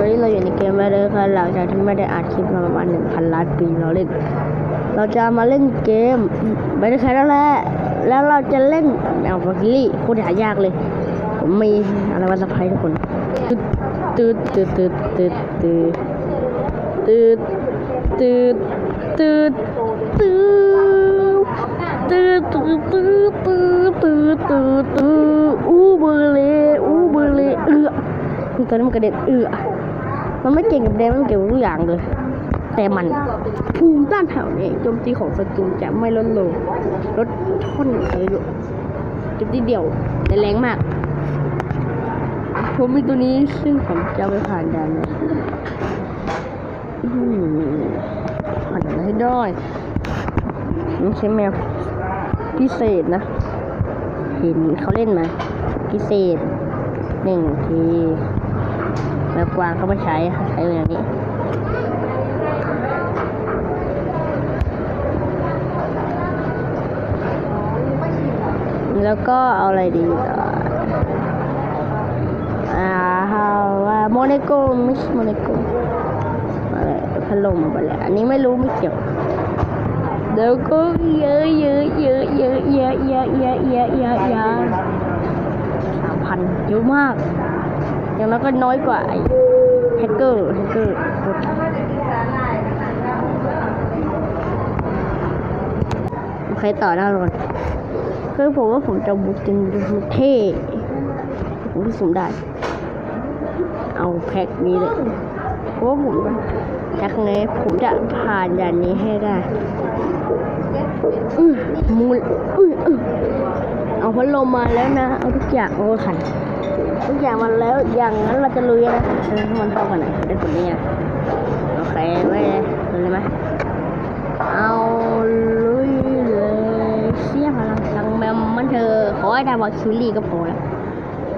อนนี้เราอยู่ในเกมแมเดอร์ค่ะหลังจากที่ไม่ได้อัดคลิปมาประมาณหนึ่งพันล้านปีเราเล่น เราจะมาเล่นเกมไม่ได้ใครแล้วแหละแล้วเราจะเล่นแมวฟอกิลี่โคตรหายากเลยผมมีอะไรมาสะพายทุกคนตืดตืดตืดตืดตืดตืดตืดตืดตืดตืดตืดตืดตืดตืดตืดตืดอู้เบอร์เลอู้เบอร์เลเอือตอนนี้มันกระเด็นเอือ มันไม่เก่งกับแดงมันเก่งทุกอย่างเลย แต่มันภูมิต้านทานเองโจมตีของศัตรูจะไม่ลดลงลดท่อนเลยลูกจุดที่เดียวแต่แรงมาก ผมมีตัวนี้ซึ่งผมจะไปผ่านด่านเลยอื้อหือผ่านด่านให้ได้ไม่ใช่แมวพิเศษนะ เห็นเขาเล่นมา พิเศษหนึ่งที แมวกวางเขาไม่ใช้ใช้อย่างนี้แล้วก็เอาอะไรดีต่ออ่าฮาวาโมเนโกมิสโมเนโกอะไรพัดลมไปเลยอันนี้ไม่รู้ไม่เกี่ยวเดี๋ยวก็เยอะเยอะเยอะเยอะเยอะเยอะเยอะเยอะเยอะเยอะสามพันเยอะมาก อย่างนั้นก็น้อยกว่าไอ้แฮกเกอร์แฮกเกอร์ใครต่อหน้าก่อนคือผมว่าผมจะบุกจริงเท่ผมที่สมได้ เอาแพ็คนี้เลยเพราะว่าผมจากนี้ผมจะผ่านด่านนี้ให้ได้อือมูลอืออเอาพัดลมมาแล้วนะ เอาทุกอย่างโอ้ขัน ทุกอย่างมาแล้วอย่างนั้นเราจะลุยนะเออมันเข้ากันหน่อยได้ผลนี้ไงโอเคไว้เลยไหมเอาลุยเลยเสียพลังพลังแมมมันเธอขอให้ได้วาคิวลี่ก็พอล้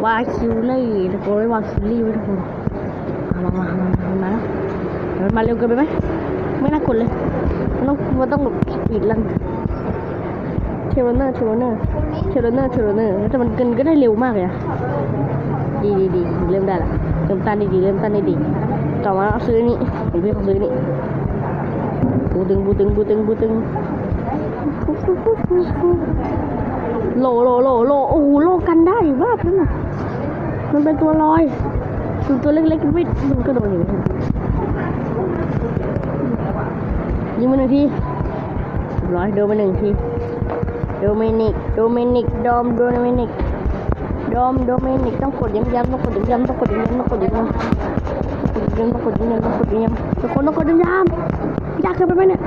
วาคิวลี่ตะโกนวาคิวลี่ไว้ทุกคนมามามามาแล้วมาเร็วเกินไปไหมไม่น่ากดเลยมันต้องมันต้องแบบอีกลังเทเลเนอร์เทเลเนอร์เทเลเนอร์เทเลเนอร์แต่มันเกินก็ได้เร็วมากเลยอะ ดีดีดีเริ่มได้ละเริ่มต้นได้ดีเริ่มต้นได้ดีต่อมาซื้อนี่ผมเพื่อนเขาซื้อนี่บูตึงบูตึงบูตึงบูตึงโลโลโลโลโอ้โหโลกันได้บ้านั่นน่ะมันเป็นตัวลอยส่วนตัวเล็กๆไม่มันก็โดนอยู่ยิงมาหนึ่งทีร้อยโดนมาหนึ่งทีโดมินิกโดมินิกดอมโดมินิก โดมโดเมนิกต้องกดย้ำๆต้องกดย้ำๆต้องกดย้ำๆต้องกดย้ำๆต้องกดย้ำๆต้องกดย้ำๆต้องกดย้ำๆทุกคนต้องกดย้ำๆยากเกินไปไหมเนี่ย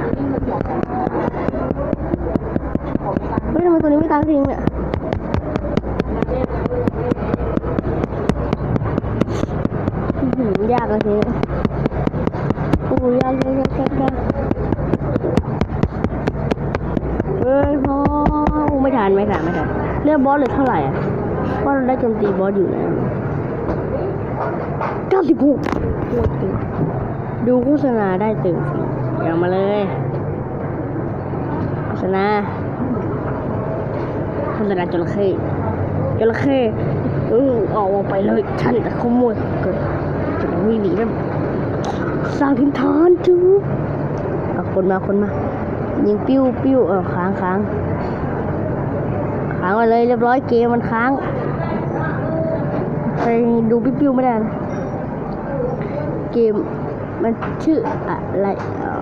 เฮ้ยทำไมตัวนี้ไม่ตายจริงเนี่ยอื้อหือยากอะทีเนี่ยโอ้ยยากยากยากยากเฮ้ยพ่อไม่ทันไม่ทันไม่ทันเลือกบอสเหลยเท่าไหร่อะ ว่าเราได้โจมตีบอสอยู่นะ96โคตรตึงดูโฆษณาได้ตึงฟรีเอามาเลยโฆษณาโฆษณาจระเข้จระเข้เออออกไปเลยฉันจะขโมยเกิดจะวิ่หนีแบบสร้างทินทานจูเอาคนมาคนมายิงปิ้วปิ้วเออค้างค้างค้างไปเลยเรียบร้อยเกมมันค้าง ไปดูปิ๊บปิ้วไม่ได้นะเกมมันชื่ออะไร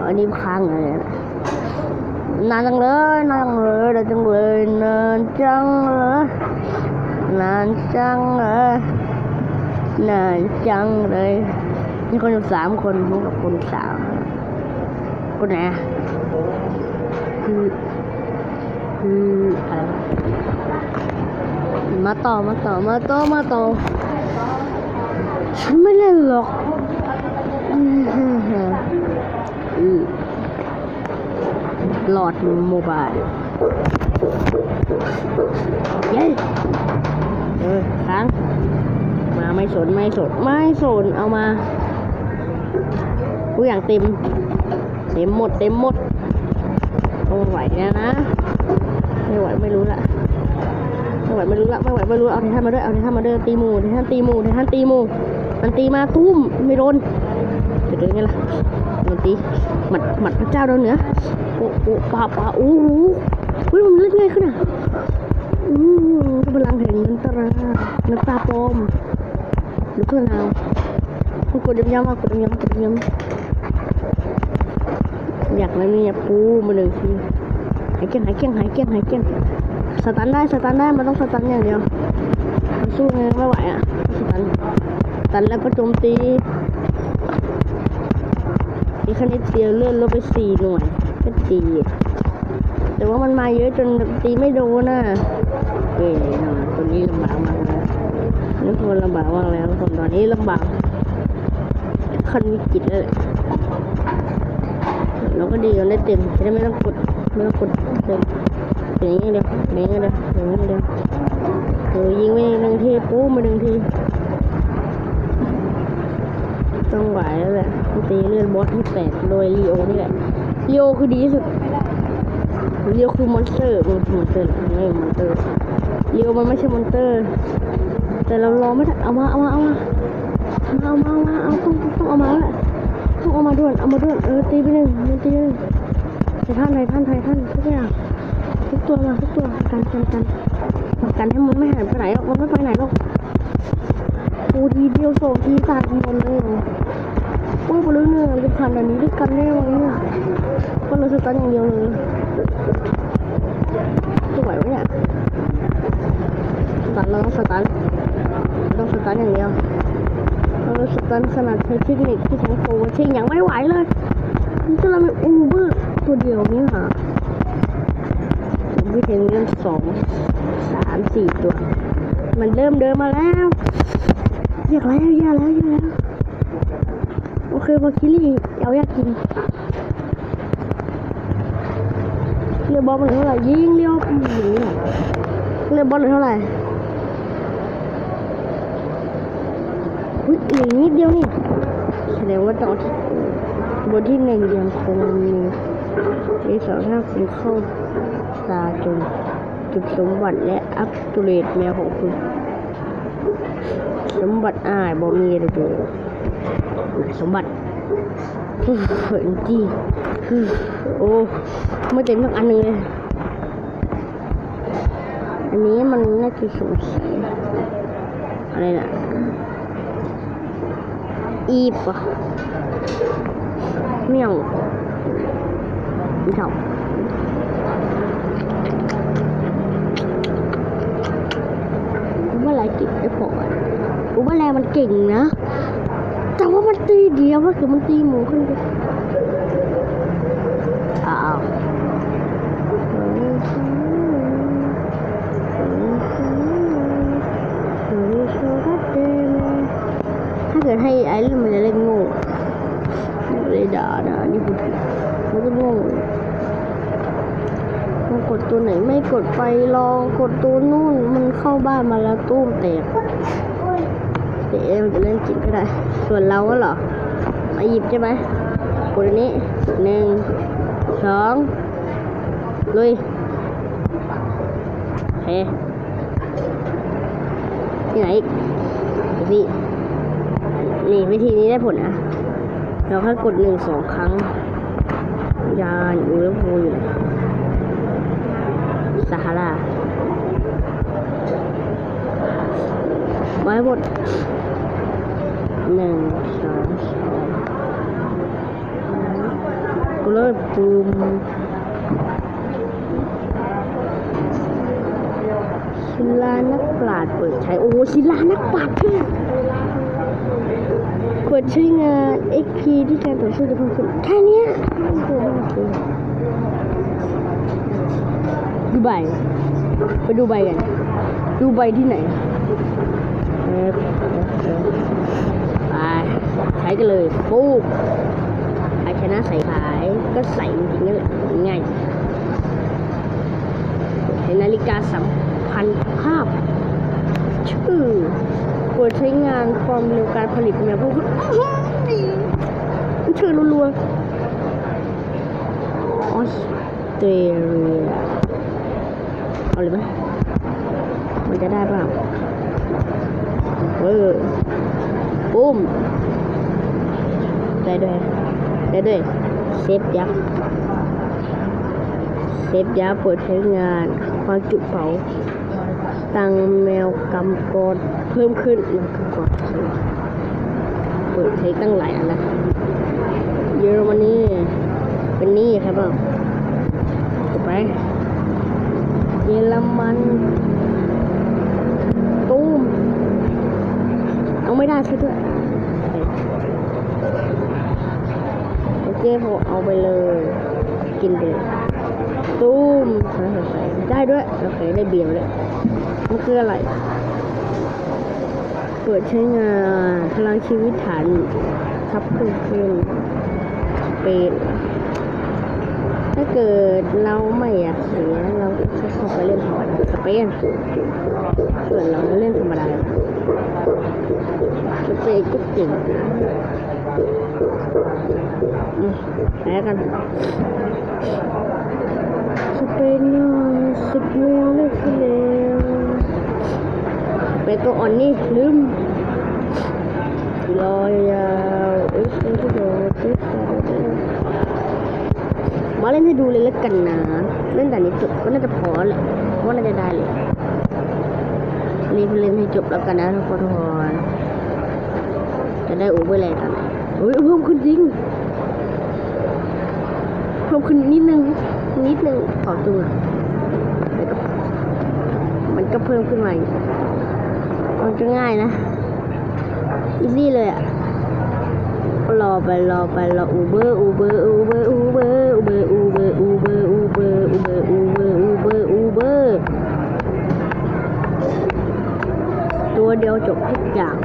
อันนี้ค้างอะไรนะนานจังเลยนานจังเลยนานจังเลยนานจังเลยนานจังเลยนานจังเลยมีคนอยู่สามคนพบกับคนสามคนไหนคือคืออะไรมาต่อมาต่อมาต่อมาต่อ ฉันไม่เล่นหรอกอืมฮึ่มฮึ่มอืมหลอดโมบายเย้เออค้างมาไม่สนไม่สนไม่สนเอามาทุกอย่างเต็ม เต็มหมด เต็มหมดโอ้ไหวแล้วนะ ไม่ไหวไม่รู้ละไม่ไหวไม่รู้ละไม่ไหวไม่รู้เอาเทท่านมาด้วยเอาเทท่านมาด้วยตีหมูเทท่านตีหมูเทท่านตีหมู มันตีมาตุ้มไม่โดนจะโดนไงล่ะมันตีหมัดหมัดพระเจ้าดาเหนือโอ้โอ้ปาปาโอ้โหเฮ้ยมันเล่นง่ายขึ้นอะอืมพลังแห่งนันตรานันตาปอมหรือเพื่อนเราคุณกดย้ำๆมากดย้ำๆกดย้ำอยากแล้วเนี่ยปูมาหนึ่งทีหายเกี้ยงหายเกี้ยงหายเกี้ยงหายเกี้ยงสตันได้สตันได้มันต้องสตันอย่างเดียวสู้ไงไม่ไหวอะสตัน ตันแล้วก็โจมตีอีกแค่นิดเดียวเลื่อนลงไปสี่หน่วยก็ตีแต่ว่ามันมาเยอะจนตีไม่โดนน่ะเอ้ยน่ะตัวนี้ลำบากมากแล้วนี่คนลำบากมากแล้วคนตอนนี้ลำบากขั้นวิกฤตแล้วแหละเราก็ดีกันได้เต็มจะได้ไม่ต้องกดไม่ต้องกดเต็มอย่างนี้เดียวอย่างนี้เดียวอย่างนี้เดียวเออยิงไปหนึ่งทีบมาหนึ่งที ต้องไหว แล้วแหละตีเลื่อนบอสให้แตกโดยลีโอนี่แหละลีโอคือดีที่สุดลีโอคือมอนสเตอร์มันคือมอนสเตอร์ไม่มอนสเตอร์ลีโอมันไม่ใช่มอนสเตอร์ แต่เรารอไม่ได้เอามาเอามาเอามาเอามาเอามาเอาต้องต้องเอามาแหละต้องเอามาด่วนเอามาด่วนเออตีไปหนึ่งมันตีไปหนึ่งไททันไททันไททันทุกอย่างทุกตัวมาทุกตัวกันกันกันกันให้มันไม่หายไปไหนหรอกมันไม่ไปไหนหรอกโอ้ทีเดียวสองทีสามทีหมดเลย เหรอโอ้ยไปเลยเนี่ยจะผ่านแบบนี้ด้วยกันได้ไหมเนี่ยก็เลยสตันอย่างเดียวเลยจะไหวไหมเนี่ยสตันเราต้องสตันต้องสตันอย่างเดียวเราต้องสตันขนาดใช้เทคนิคที่แข็งโฟเชิงยังไม่ไหวเลยนี่ก็เราเป็นอูเบอร์ตัวเดียวนี่ค่ะวิเทนเรื่องสองสามสี่ตัว มันเริ่มเดินมาแล้วอยากแล้วอยากแล้วอยากแล้ว เคบาคิลี่เอาอยากกินเรือบอลมันเท่าไหร่ยิงเรียวหนีหน่อยเรือบอลเหลือเท่าไหร่อุ้ยหนีนิดเดียวนี่แสดงว่าตอนที่บนที่หนึ่งยังคงมีในสองถ้าคุณเข้าตาจนจุดสมบัติและอัปเกรดแมวของคุณ สมบัติอายบ่มีเลยเด้อ สมบัติเฮ้ยเหินจีเฮ้โอ้ไม่เต็มทั้งอันหนึงเลยอันนี้มันน่าจะสงสัยอะไรนะอีปะเมี่ยวไม่ชอบเมื่อไหรกินไอ้พออะอุบแรงมันเก่งนะ แต่ว่ามันตีเดียวว่าคือมันตีหมูขึ้นไปอ้าวถ้าเกิดให้ไอ้เล่นมันจะเล่นโง่ไม่ได้ด่านะนี่พูดถึงมันก็โง่มันกดตัวไหนไม่กดไปลองกดตัวนู่นมันเข้าบ้านมาแล้วตู้มแตกเดี๋ยวมันจะเล่นจริงก็ได้ ส่วนเราก็เหรอมาหยิบใช่ไหมกดอันนี้หนึ่งสองลุยเฮ้ที่ไหนอีกพี่นี่วิธีนี้ได้ผลนะเราแค่กดหนึ่งสองครั้ง ยาอยู่แล้วโพอยู่เลยซาฮาราไว้หมด หนึ่งสองสามกูเลิกปูมศิลานักปราชญ์เปิดใช้ โอ้ศิลานักปราชญ์พี่กดใช้งาน XP ที่การต่อสู้จะเพิ่มขึ้นแค่นี้ดูใบไปดูใบกัน ดูใบที่ไหน ใช้กันเลยปุ๊บภาชนะใส่ขายก็ใส่จริงๆนั่นแหละง่ายใช้นาฬิกาสัมพันธภาพ ชื่อกดใช้งานความเร็วการผลิตแมวพวกคุณชื่อรัวๆออสเตรเลียเอาเลยไหมมันจะได้เปล่าเออ ปุ้มได้ด้วยได้ด้วยเซฟยักษ์เซฟยักษ์เปิดใช้งานความจุเผาตังแมวกำกรเพิ่มขึ้นแมวกำกรเปิดใช้ตั้งหลายอันล้วเยอรมนีเป็นนี่ครับอะไหมเยอรมันตุ้ม เอาไม่ได้ซะด้วยโอเคผมเอาไปเลย กินไปเลยตุ้มได้ด้วยโอเคได้เบียร์เลยมันคืออะไร เปิดใช้งานพลังชีวิตฐานทับขึ้นขึ้นเป็นถ้าเกิดเราไม่อยากเสียเราก็จะเข้าไปเล่นธรรมดาสเปนส่วนเราเล่นธรรมดา สเปนก็เก่งอืมแพ้กันสเปนสเมลเล่นกันแล้วเป็นตัวอ่อนนี่ลืมรอยยาวเอสเอสโดเอสโดมาเล่นให้ดูเลยแล้วกันนะ เล่นแต่นี้จบก็น่าจะพอแหละว่าน่าจะได้เลย นนี้เล่นให้จบแล้วกันนะทุกคนทุกคนจะได้โอเวอร์แลนด์กันเฮ้ยเพิ่มขึ้นจริงเพิ่มขึ้นนิดนึงนิดนึงขอตัวแล้วก็มันก็เพิ่มขึ้นมาอีกมันก็ง่ายนะอีซี่เลยอะรอไปรอไปรออูเบอร์อูเบอร์อูเบอร์อูเบอร์อูเบอร์อูเบอร์อูเบอร์อูเบอร์อูเบอร์อูเบอร์อูเบอร์อูเบอร์ ตัวเดียวจบทุกอย่าง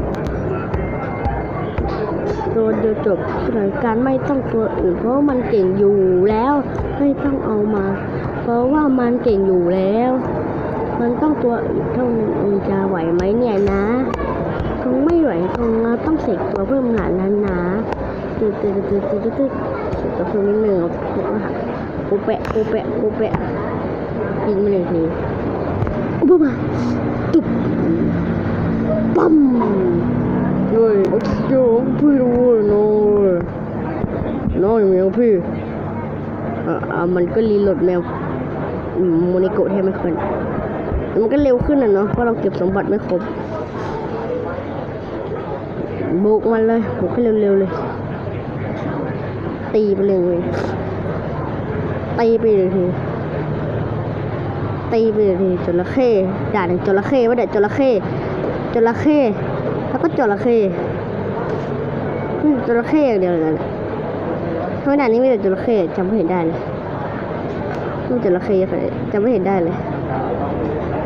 ตัวเดียวจบสถานการณ์ไม่ต้องตัวอื่น เพราะมันเก่งอยู่แล้ว ไม่ต้องเอามา เพราะว่ามันเก่งอยู่แล้ว มันต้องตัวอื่นเท่านั้นจะไหวไหมเนี่ยนะคงไม่ไหวคงเราต้องเสกตัวเพิ่มหลานั้นนะตึ๊ดตึ๊ดตึ๊ดตึ๊ดตึ๊ดตัวเพิ่มนิดนึงเอาเสกมาหักปูแปะปูแปะปูแปะยิงมาหนึ่งทีอุบมาตุ๊บ ปั๊มเฮ้ยโอ้โหพี่รู้น้อยน้อยแมวพี่อะอะมันก็รีโหลดแมวมโมนิโกะให้ไม่ขึ้นมันก็เร็วขึ้นอะเนาะ เพราะเราเก็บสมบัติไม่ครบ บุกมันเลยบุกให้เร็วๆเลย ตีไปเลยเว้ยตีไปเลยทีตีไปเลยทีจระเข้ด่าหนึ่งจระเข้ว่าเด็ดจระเข้ จระเข้แล้วก็จระเข้อืมจระเข้อย่างเดียวเลยนะทำไมด่านนี้ไม่แต่จระเข้จำไม่เห็นได้เลยม่จระเข้เลยจำไม่เห็นได้เลย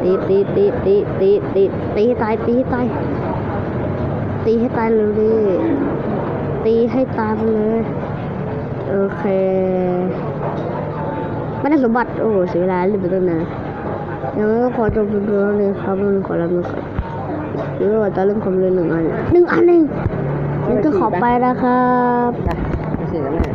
ตีตีตีตีตีตีตีให้ตายตีให้ตายตีให้ตายเลยดิตีให้ตายไปเลยโอเคไม่ได้สมบัติโอ้เสียเวลาเล่นไปตั้งนานยังไม่ก็ขอจบเพียงเท่านี้ครับมันขอรับมันก่อน หรือว่าจะเล่นความเร็วหนึ่งอันหนึ่งอันเองงั้นก็ขอไปนะครับไม่ใช่แล้วแม่